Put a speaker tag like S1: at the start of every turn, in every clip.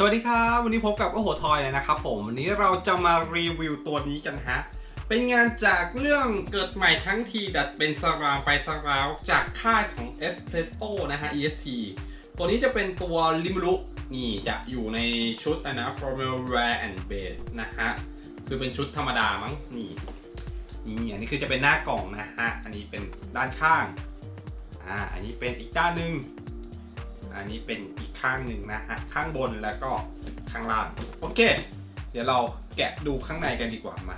S1: สวัสดีครับ วันนี้พบกับโอโหทอยเลยนะครับผม วันนี้เราจะมารีวิวตัวนี้กันฮะ เป็นงานจากเรื่องเกิดใหม่ทั้งทีดัดเป็นสรามไปสราวจากค่ายของ Espresso นะฮะ EST ตัวนี้จะเป็นตัวลิมรุนี่จะอยู่ในชุดอะนะ Formal Rare and Base นะฮะ คือเป็นชุดธรรมดามั้งนี่นี่อันนี้คือจะเป็นหน้ากล่องนะฮะ อันนี้เป็นด้านข้าง อ่า อันนี้เป็นอีกด้านหนึ่ง อันนี้เป็นอีกข้างหนึ่งนะฮะข้างบนแล้วก็ข้างล่างโอเค เดี๋ยวเราแกะดูข้างในกันดีกว่ามา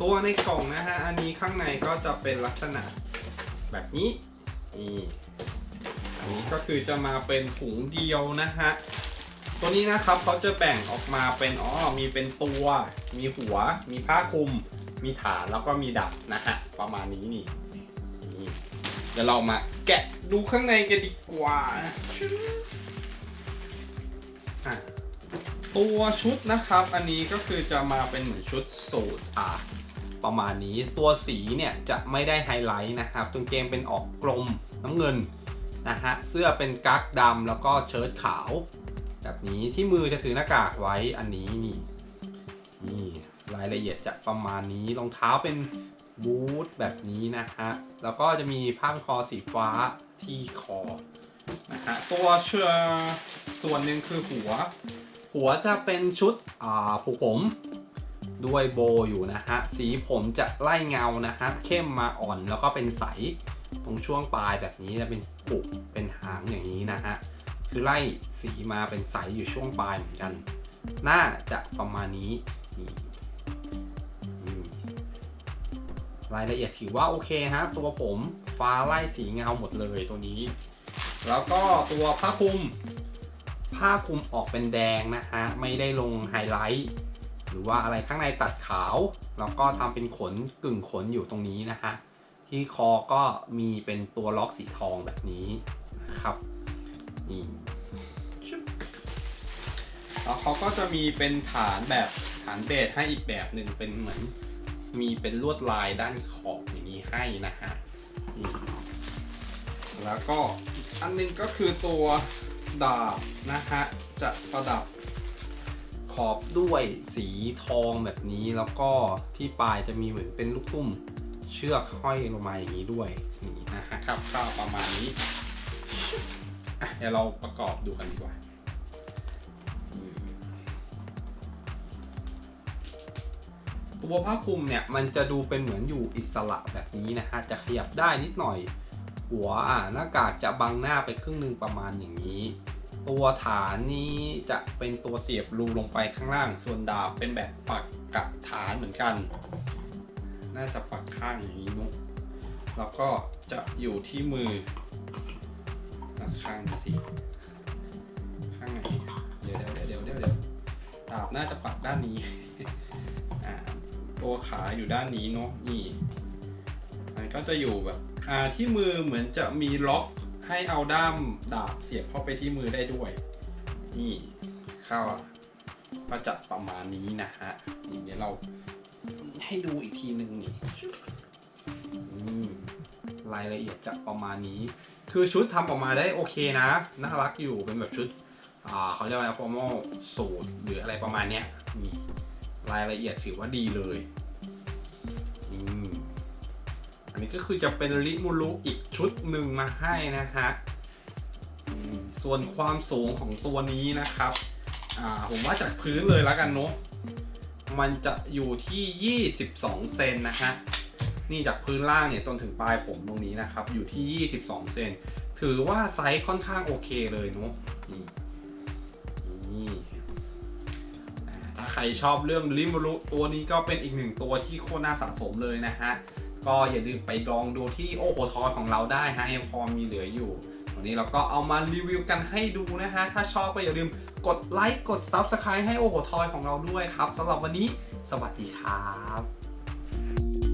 S1: ตัวในกล่องนะฮะอันนี้ข้างในก็จะเป็นลักษณะแบบนี้นี่อันนี้ก็คือจะมาเป็นถุงเดียวนะฮะตัวนี้นะครับเขาจะแบ่งออกมาเป็นอ๋อมีเป็นตัว มีหัว มีผ้าคลุม มีฐานแล้วก็มีดับนะฮะประมาณนี้นี่ ดี๋ยวเรามาแกะดูข้างในกันดีกว่า ตัวชุดนะครับ อันนี้ก็คือจะมาเป็นเหมือนชุดสูทอะประมาณนี้ตัวสีเนี่ยจะไม่ได้ไฮไลท์นะครับตรงเกงเป็นออกกลมน้ำเงินนะฮะเสื้อเป็นกั๊กดำแล้วก็เชิ้ตขาว แบบนี้ที่มือจะถือหน้ากากไว้อันนี้นี่นี่รายละเอียดจะประมาณนี้รองเท้าเป็น บูทแบบนี้นะฮะ แล้วก็จะมีผ้าพันคอสีฟ้าที่คอนะฮะตัวเชือส่วนหนึ่งคือหัว หัวจะเป็นชุดอ่าผูกผมด้วยโบอยู่นะฮะ สีผมจะไล่เงานะฮะ เข้มมาอ่อนแล้วก็เป็นใส ตรงช่วงปลายแบบนี้จะเป็นปุกเป็นหางอย่างนี้นะฮะ คือไล่สีมาเป็นใสอยู่ช่วงปลายเหมือนกัน หน่าจะประมาณนี้นี่ รายละเอียดถือว่าโอเคฮะตัวผมฟ้าไล่สีเงาหมดเลยตัวนี้ แล้วก็ตัวผ้าคลุม ผ้าคลุมออกเป็นแดงนะฮะไม่ได้ลงไฮไลท์หรือว่าอะไรข้างในตัดขาว แล้วก็ทำเป็นขนกึ่งขนอยู่ตรงนี้นะฮะที่คอก็มีเป็นตัวล็อกสีทองแบบนี้นะครับนี่แล้วเขาก็จะมีเป็นฐานแบบฐานเบสให้อีกแบบหนึ่งเป็นเหมือน มีเป็นลวดลายด้านขอบอย่างนี้ให้นะฮะแล้วก็อีกอันหนึงก็คือตัวดาบนะฮะจะประดับขอบด้วยสีทองแบบนี้แล้วก็ที่ปลายจะมีเหมือนเป็นลูกตุ้มเชือกห้อยลงมาอย่างนี้ด้วยนี่นะฮะครับข้าวประมาณนี้เดี๋ยวเราประกอบดูกันดีกว่า ตัวผ้าคลุมเนี่ยมันจะดูเป็นเหมือนอยู่อิสระแบบนี้นะฮะจะขยับได้นิดหน่อย หัวอะหน้ากากจะบังหน้าไปครึ่งหนึงประมาณอย่างนี้ ตัวฐานนี้จะเป็นตัวเสียบรูลงไปข้างล่าง ส่วนดาบเป็นแบบปักกับฐานเหมือนกัน น่าจะปักข้างอย่างนี้นุ๊กแล้วก็จะอยู่ที่มือข้างสิข้างไหนเดี๋ยวเดี๋ยวเดี๋ยวเดี๋ยวเดี๋ยวดาบน่าจะปักด้านนี้ ตัวขาอยู่ด้านนี้เนาะนี่มันก็จะอยู่แบบอ่าที่มือเหมือนจะมีล็อกให้เอาด้ามดาบเสียบเข้าไปที่มือได้ด้วย นี่เข้าก็จะประมาณนี้นะฮะนี่เดี๋ยวเราให้ดูอีกทีหนึ่งนี่รายละเอียดจะประมาณนี้ คือชุดทำออกมาได้โอเคนะ น่ารักอยู่เป็นแบบชุด อ่าเขาเรียกว่า formal สูทหรืออะไรประมาณเนี้ยนี่ รายละเอียดถือว่าดีเลยอืมอันนี้ก็คือจะเป็นริมูรุอีกชุดหนึ่งมาให้นะฮะส่วนความสูงของตัวนี้นะครับอ่าผมว่าจากพื้นเลยแล้วกันเนาะ มันจะอยู่ที่ 22 เซนนะฮะ นี่จากพื้นล่างเนี่ยจนถึงปลายผมตรงนี้นะครับ อยู่ที่ 22 เซน ถือว่าไซส์ค่อนข้างโอเคเลยเนาะ นี่ นี่ รชอบเรื่องริมรุตัวนี้ก็เป็นอีกหนึ่งตัวที่โคตรน่าสะสมเลยนะฮะ ก็อย่าลืมไปลองดูที่โอโหทอยของเราได้ฮะยังพอมีเหลืออยู่ วันนี้เราก็เอามารีวิวกันให้ดูนะฮะ ถ้าชอบก็อย่าลืมกดไลค์กด Subscribe ให้โอโหทอยของเราด้วยครับสำหรับวันนี้ สวัสดีครับ